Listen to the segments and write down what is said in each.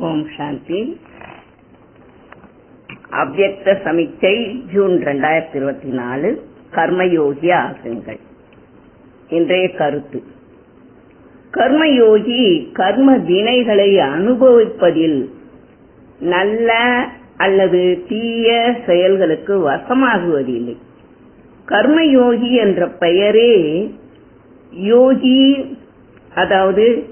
ஓம் சாந்தி. அவ்வக்த சமிச்சை June ரெண்டாயிரத்தி இருபத்தி நாலு கர்மயோகி ஆகுங்கள். இன்றைய கருத்து. கர்மயோகி கர்ம வினைகளை அனுபவிப்பதில் நல்ல அல்லது தீய செயல்களுக்கு வசமாகுவதில்லை. கர்மயோகி என்ற பெயரே யோகி அதாவது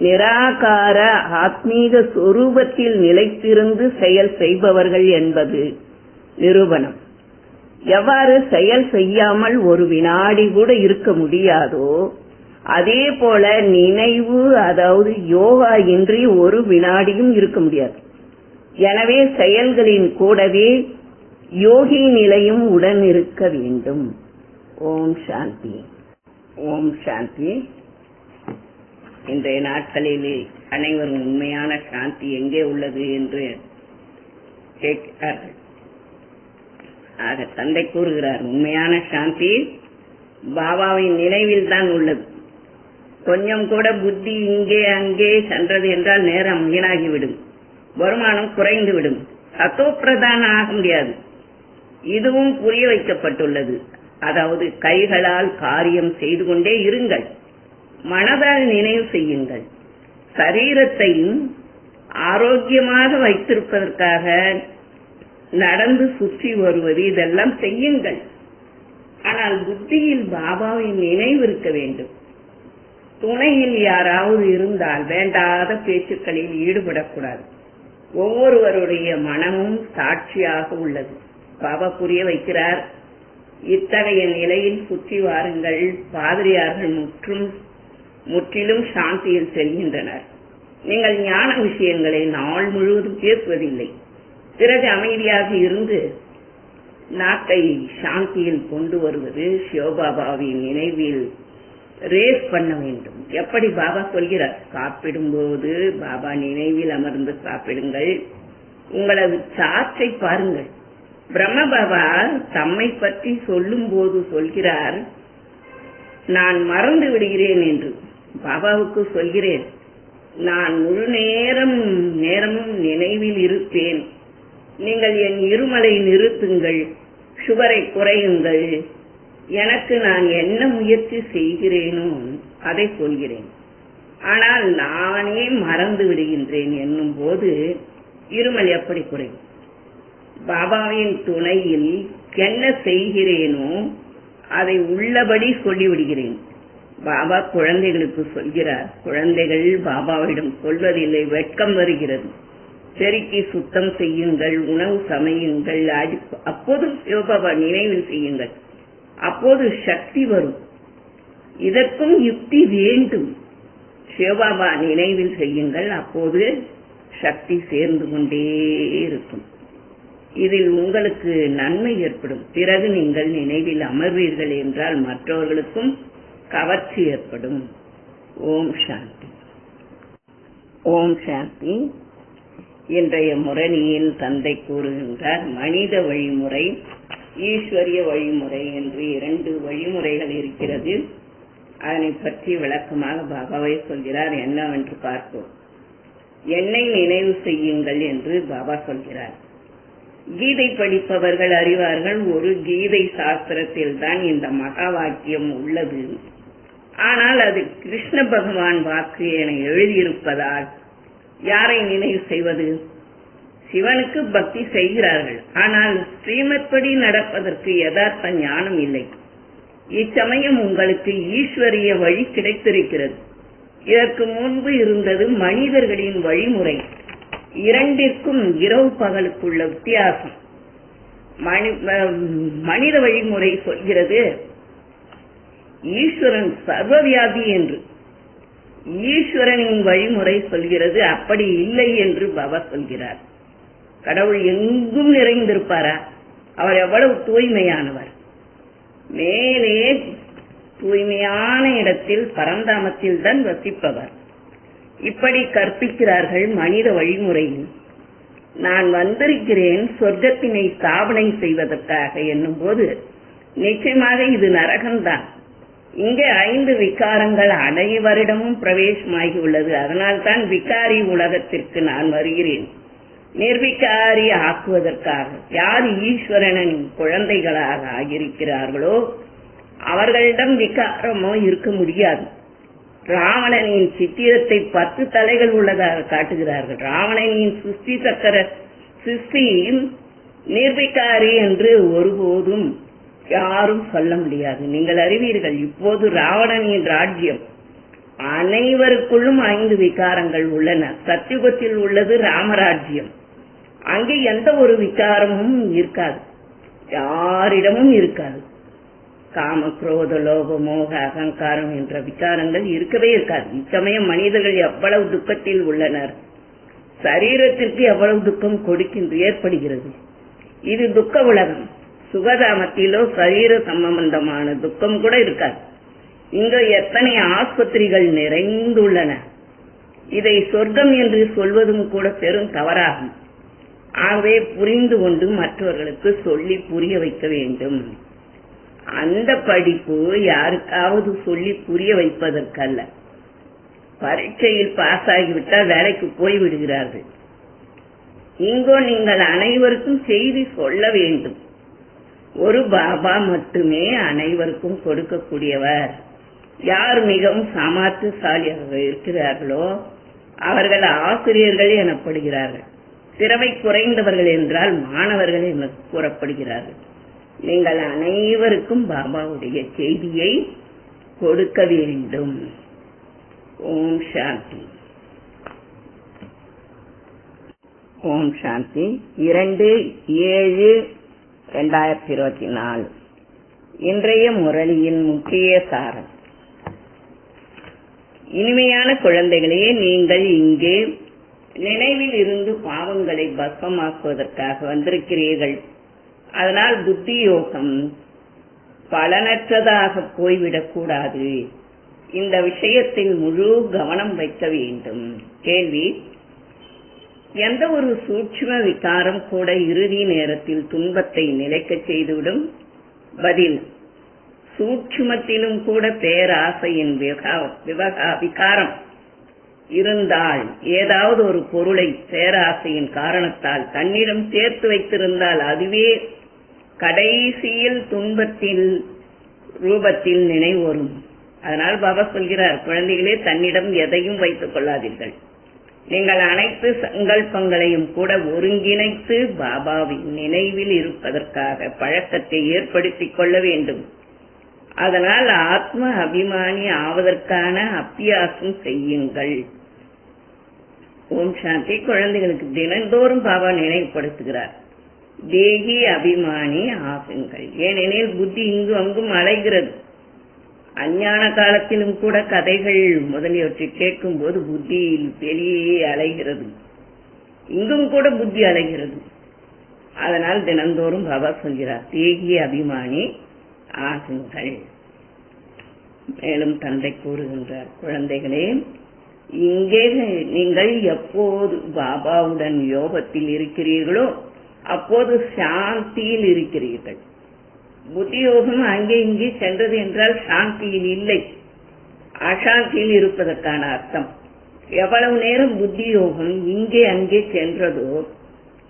நிராகார ஆத்மீக சொரூபத்தில் நிலைத்திருந்து செயல் செய்பவர்கள் என்பது நிரூபணம். எவ்வாறு செயல் செய்யாமல் ஒரு வினாடி கூட இருக்க முடியாதோ அதே போல நினைவு அதாவது யோகா இன்றி ஒரு வினாடியும் இருக்க முடியாது. எனவே செயல்களின் கூடவே யோகி நிலையும் உடன் இருக்க வேண்டும். ஓம் சாந்தி. ஓம் சாந்தி. இன்றைய நாட்களில் அனைவரும் உண்மையான சாந்தி எங்கே உள்ளது என்று கேட்கிறார்கள். ஆக தந்தை கூறுகிறார் உண்மையான சாந்தி பாபாவின் நினைவில் தான் உள்ளது. கொஞ்சம் கூட புத்தி இங்கே அங்கே சென்றது என்றால் நேரம் வீணாகிவிடும். வருமானம் குறைந்துவிடும். விடும் பிரதான ஆக முடியாது. இதுவும் புரிய வைக்கப்பட்டுள்ளது. அதாவது கைகளால் காரியம் செய்து கொண்டே இருங்கள். மனதால் நினைவு செய்யுங்கள். சரீரத்தையும் ஆரோக்கியமாக வைத்திருப்பதற்காக நடந்து சுற்றி வருவது இதெல்லாம் செய்யுங்கள். ஆனால் புத்தியில் பாபாவின் நினைவு இருக்க வேண்டும். துணையில் யாராவது இருந்தால் வேண்டாத பேச்சுக்களில் ஈடுபடக்கூடாது. ஒவ்வொருவருடைய மனமும் சாட்சியாக உள்ளது. பாபா புரிய வைக்கிறார் இத்தகைய நிலையில் சுற்றி வாருங்கள் பாதிரியார்கள் முற்றும் முற்றிலும் சாந்தியில் செல்கின்றனர். நீங்கள் ஞான விஷயங்களை நாள் முழுவதும் பேசுவதில்லை. பிறகு அமைதியாக இருந்து நாட்டை சாந்தியில் கொண்டு வருவது சிவபாபாவின் நினைவில் ரேஸ் பண்ண வேண்டும். எப்படி பாபா சொல்கிறார்? சாப்பிடும்போது பாபா நினைவில் அமர்ந்து சாப்பிடுங்கள். உங்களது சாற்றை பாருங்கள். பிரம்ம பாபா தம்மை பற்றி சொல்லும் போது சொல்கிறார் நான் மறந்து விடுகிறேன் என்று. பாபாவுக்கு சொல்கிறேன் நான் முழு நேரம் நேரமும் நினைவில் இருப்பேன். நீங்கள் என் இருமலை நிறுத்துங்கள் சுகரை குறையுங்கள். எனக்கு நான் என்ன முயற்சி செய்கிறேனோ அதை சொல்கிறேன். ஆனால் நானே மறந்து விடுகின்றேன் என்னும் போது இருமல் எப்படி குறையும்? பாபாவின் துணையில் என்ன செய்கிறேனோ அதை உள்ளபடி சொல்லிவிடுகிறேன். பாபா குழந்தைகளுக்கு சொல்கிறார் குழந்தைகள் பாபாவிடம் சொல்வதில்லை வெட்கம் வருகிறது. பெருக்கி சுத்தம் செய்யுங்கள் உணவு சமையுங்கள் அப்போதும் சிவபாபா நினைவு செய்யுங்கள். அப்போது சக்தி வரும். இதற்கும் யுக்தி வேண்டும். சிவபாபா நினைவில் செய்யுங்கள் அப்போது சக்தி சேர்ந்து கொண்டே இருக்கும். இதில் உங்களுக்கு நன்மை ஏற்படும். பிறகு நீங்கள் நினைவில் அமர்வீர்கள் என்றால் மற்றவர்களுக்கும் கவர்ச்சி ஏற்படும் ஓம் சாந்தி. ஓம் சாந்தி. இன்றைய முரணியில் தந்தை கூறுகின்றார் மனித வழிமுறை ஈஸ்வரிய வழிமுறை என்று இரண்டு வழிமுறைகள் இருக்கிறது. அதனை பற்றி விளக்கமாக பாபாவை சொல்கிறார் என்னவென்று பார்ப்போம். என்னை நினைவு செய்யுங்கள் என்று பாபா சொல்கிறார். கீதை படிப்பவர்கள் அறிவார்கள் ஒரு கீதை சாஸ்திரத்தில் தான் இந்த மகா வாக்கியம் உள்ளது. ஆனால் அது கிருஷ்ண பகவான் வாக்கு என எழுதியிருப்பதால் யாரை நினைவு செய்வது? சிவனுக்கு பக்தி செய்கிறார்கள். ஆனால் ஸ்ரீமத் படி நடப்பதற்கு யதார்த்த ஞானம் இல்லை. இச்சமயம் உங்களுக்கு ஈஸ்வரிய வழி கிடைத்திருக்கிறது. இதற்கு முன்பு இருந்தது மனிதர்களின் வழிமுறை. இரண்டிற்கும் இரவு பகலுக்குள்ள வித்தியாசம். மனித வழிமுறை சொல்கிறது ஈஸ்வரன் சர்வவியாதி என்று. ஈஸ்வரனின் வழிமுறை சொல்கிறது அப்படி இல்லை என்று பாபா சொல்கிறார். கடவுள் எங்கும் நிறைந்திருப்பாரா? அவர் எவ்வளவு தூய்மையானவர். மேலே தூய்மையான இடத்தில் பரந்தாமத்தில் தான் வசிப்பவர். இப்படி கற்பிக்கிறார்கள் மனித வழிமுறையில். நான் வந்திருக்கிறேன் சொர்க்கத்தினை ஸ்தாபனை செய்வதற்காக என்னும் போது நிச்சயமாக இது நரகம்தான். இங்கே ஐந்து விகாரங்கள் அனைவரிடமும் பிரவேசமாகி உள்ளது அதனால்தான் விகாரி உலகத்திற்கு நான் வருகிறேன். நிர்விகாரி ஆக்குவதற்காக யார் ஈஸ்வரனின் குழந்தைகளாக ஆகியிருக்கிறார்களோ அவர்களிடம் விகாரமோ இருக்க முடியாது. ராவணனின் சித்திரத்தை பத்து தலைகள் உள்ளதாக காட்டுகிறார்கள். ராவணனின் சிருஷ்டி சக்கர சிருஷ்டி நிர்விகாரி என்று ஒருபோதும் யாரும் சொல்ல முடியாது. நீங்கள் அறிவீர்கள் இப்போது ராவணனின் ராஜ்யம். அனைவருக்குள்ளும் ஐந்து விகாரங்கள் உள்ளன. சத்தியுகத்தில் உள்ளது ராமராஜ்யம். அங்கே எந்த ஒரு விகாரமும் இருக்காது. யாரிடமும் இருக்காது. காம குரோத லோப மோக அகங்காரம் என்ற விகாரங்கள் இருக்கவே இருக்காது. இச்சமயம் மனிதர்கள் எவ்வளவு துக்கத்தில் உள்ளனர். சரீரத்திற்கு எவ்வளவு துக்கம் கொடுக்கின்ற ஏற்படுகிறது. இது துக்க உலகம். சுகதாமத்திலோ சரீர சம்பந்தமான துக்கம் கூட இருக்காது. இங்க எத்தனை ஆஸ்பத்திரிகள் நிறைந்துள்ளன. இதை சொர்க்கம் என்று சொல்வதும் கூட பெரும் தவறாகும். ஆகவே புரிந்து கொண்டு மற்றவர்களுக்கு சொல்லி புரிய வைக்க வேண்டும். அந்த படிப்பு யாருக்காவது சொல்லி புரிய வைப்பதற்கல்ல. பரீட்சையில் பாஸ் ஆகிவிட்டால் வேலைக்கு போய் விடுகிறார்கள். இங்கோ நீங்கள் அனைவருக்கும் செய்தி சொல்ல வேண்டும். ஒரு பாபா மட்டுமே அனைவருக்கும் கொடுக்கக்கூடியவர். யார் மிகவும் சமாத்துசாலியாக இருக்கிறார்களோ அவர்கள் ஆசிரியர்கள் எனப்படுகிறார்கள். திறமை குறைந்தவர்கள் என்றால் மாணவர்கள் என கூறப்படுகிறார்கள். நீங்கள் அனைவருக்கும் பாபாவுடைய செய்தியை கொடுக்க வேண்டும். ஓம் சாந்தி. ஓம் சாந்தி. இரண்டு ஏழு ரெண்டாயிரத்தி இருபத்தி நாலு. இன்றைய முரளியின் முக்கிய சாரம். இனிமையான குழந்தைகளே நீங்கள் இங்கே நினைவில் இருந்து பாவங்களை பஸ்வமாக்குவதற்காக வந்திருக்கிறீர்கள். அதனால் புத்தி யோகம் பலனற்றதாக போய்விடக் கூடாது. இந்த விஷயத்தில் முழு கவனம் வைக்க வேண்டும். கேள்வி எந்த ஒரு சூட்சும விகாரம் கூட இறுதி நேரத்தில் துன்பத்தை நிலைக்கச் செய்துவிடும்? பதில் சூட்சுமத்திலும் கூட பேராசையின் விவகா- விகாரம். இருந்தால் ஏதாவது ஒரு பொருளை பேராசையின் காரணத்தால் தன்னிடம் சேர்த்து வைத்திருந்தால் அதுவே கடைசியில் துன்பத்தில் ரூபத்தில் நினைவு வரும் அதனால் பாபா சொல்கிறார் குழந்தைகளே தன்னிடம் எதையும் வைத்துக் கொள்ளாதீர்கள். நீங்கள் அனைத்து சங்கல்பங்களையும் கூட ஒருங்கிணைத்து பாபாவின் நினைவில் இருப்பதற்காக பழக்கத்தை ஏற்படுத்திக் கொள்ள வேண்டும். அதனால் ஆத்ம அபிமானி ஆவதற்கான அத்தியாசம் செய்யுங்கள். ஓம் சாந்தி. குழந்தைகளுக்கு தினந்தோறும் பாபா நினைவுபடுத்துகிறார். தேகி அபிமானி ஆகுங்கள். ஏனெனில் புத்தி இங்கு அங்கும் அலைகிறது. அஞ்ஞான காலத்திலும் கூட கதைகள் முதலியவற்றை கேட்கும் போது புத்தியில் வெளியே அலைகிறது. இங்கும் கூட புத்தி அலைகிறது. அதனால் தினந்தோறும் பாபா சொல்கிறார் தேகிய அபிமானி ஆகுங்கள். மேலும் தந்தை கூறுகின்றார் குழந்தைகளே இங்கே நீங்கள் எப்போது பாபாவுடன் யோகத்தில் இருக்கிறீர்களோ அப்போது சாந்தியில் இருக்கிறீர்கள். புத்தியோகம் அங்கே இங்கே சென்றது என்றால் சாந்தியில் இல்லை. அசாந்தியில் இருப்பதற்கான அர்த்தம். எவ்வளவு நேரம் புத்தியோகம் இங்கே அங்கே சென்றதோ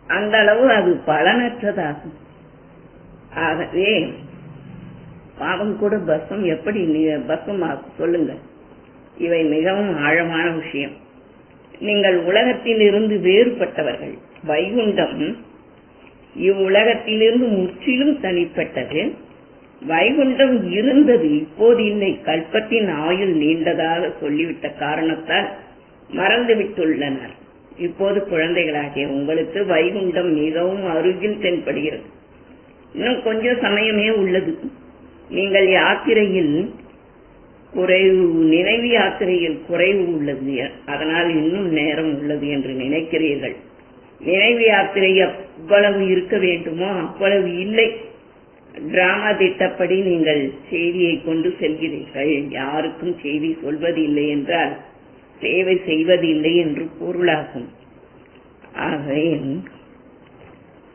அந்த அளவு அது பலனற்றதாகும். ஆகவே பாவம் கூட பஸ்ஸும் எப்படி பஸ்ஸும் ஆகும்? சொல்லுங்க. இவை மிகவும் ஆழமான விஷயம். நீங்கள் உலகத்தில் இருந்து வேறுபட்டவர்கள். வைகுண்டம் இவ்வுலகத்திலிருந்து முற்றிலும் தனிப்பட்டது. வைகுண்டம் இருந்தது இப்போது இல்லை கல்பத்தின் ஆயுள் நீண்டதாக சொல்லிவிட்ட காரணத்தால் மறந்துவிட்டுள்ளனர். இப்போது குழந்தைகளாகிய உங்களுக்கு வைகுண்டம் மிகவும் அருகில் தென்படுகிறது. இன்னும் கொஞ்சம் சமயமே உள்ளது. நீங்கள் யாத்திரையில் குறைவு நினைவு யாத்திரையில் குறைவு உள்ளது. அதனால் இன்னும் நேரம் உள்ளது என்று நினைக்கிறீர்கள். நினைவு யாத்திரை எவ்வளவு இருக்க வேண்டுமோ அவ்வளவு இல்லை. டிராமா திட்டப்படி நீங்கள் செய்தியை கொண்டு செல்கிறீர்கள். யாருக்கும் செய்தி சொல்வதில்லை என்றால் சேவை செய்வதில்லை என்று பொருளாகும். ஆகவே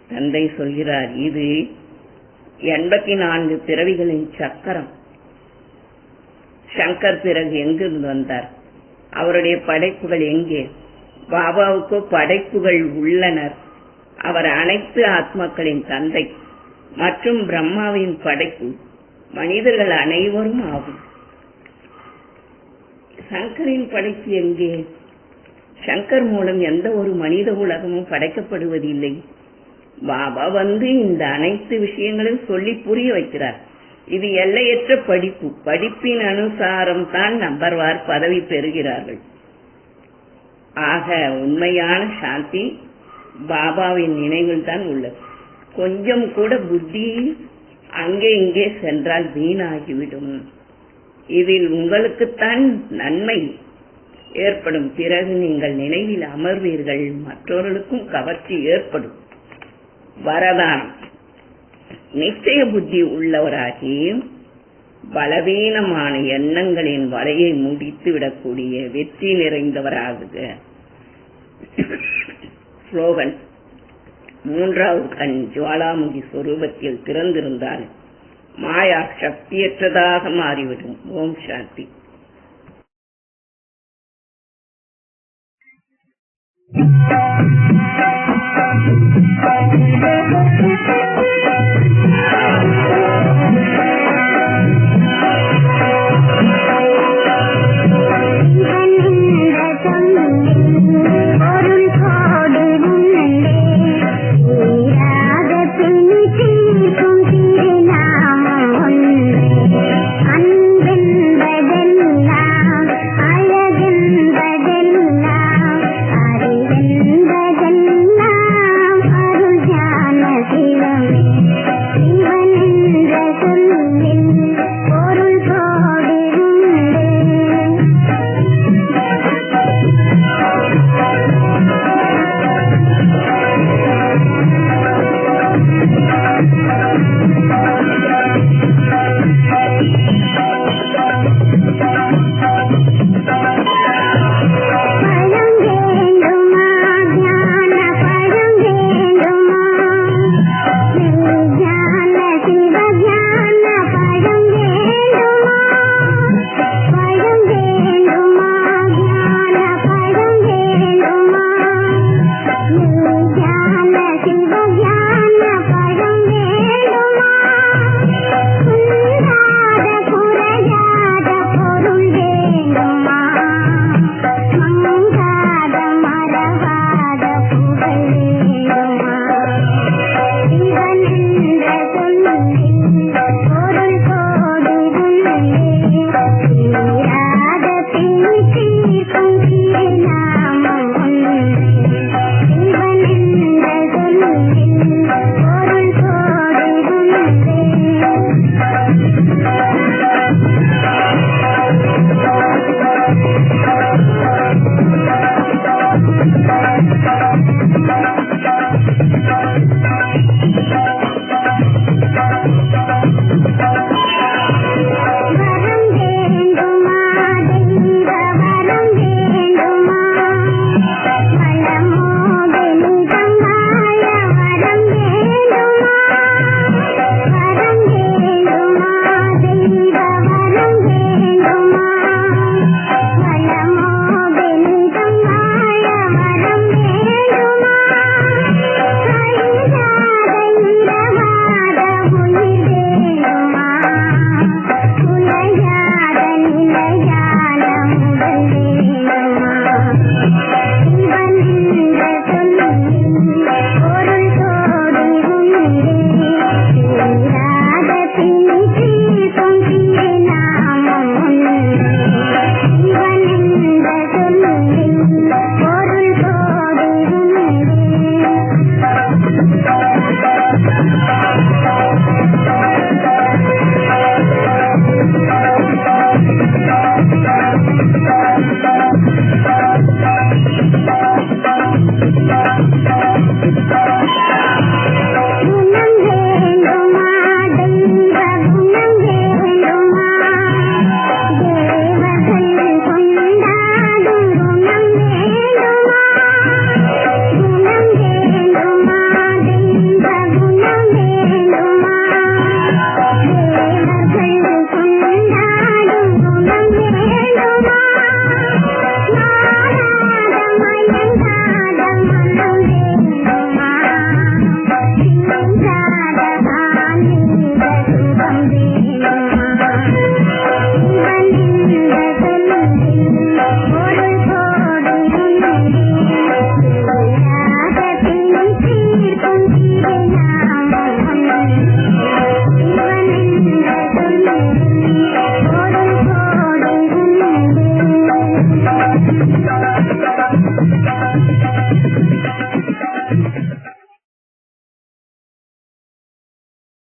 தந்தை சொல்கிறார் இது எண்பத்தி நான்கு பிறவிகளின் சக்கரம். சங்கர் பிறகு எங்கிருந்து வந்தார்? அவருடைய படைப்புகள் எங்கே? பாபாவுக்கு படைப்புகள் உள்ளனர். அவர் அனைத்து ஆத்மாக்களின் தந்தை மற்றும் பிரம்மாவின் படைப்பு மனிதர்கள் அனைவரும் ஆகும். சங்கரின் படைப்பு எங்கே? சங்கர் மூலம் எந்த ஒரு மனித உலகமும் படைக்கப்படுவதில்லை. பாபா வந்து இந்த அனைத்து விஷயங்களையும் சொல்லி புரிய வைக்கிறார். இது எல்லையற்ற படிப்பு. படிப்பின் அனுசாரம் தான் நம்பர்வார் பதவி பெறுகிறார்கள். ஆக உண்மையான சாந்தி பாபாவின் நினைவில் தான் உள்ளது. கொஞ்சம் கூட புத்தி அங்கே இங்கே சென்றால் வீணாகிவிடும். இதில் உங்களுக்குத்தான் நன்மை ஏற்படும். பிறகு நீங்கள் நினைவில் அமர்வீர்கள். மற்றவர்களுக்கும் கவர்ச்சி ஏற்படும். வரதானம். நிச்சய புத்தி உள்ளவராகி பலவீனமான எண்ணங்களின் வலையை முடித்து விடக்கூடிய வெற்றி நிறைந்தவராகுக ஸ்லோகன் மூன்றாவது கண் ஜுவாலாமுகி சொரூபத்தில் திறந்திருந்தால் மாயா சக்தியற்றதாக மாறிவிடும் ஓம் சாந்தி Thank you.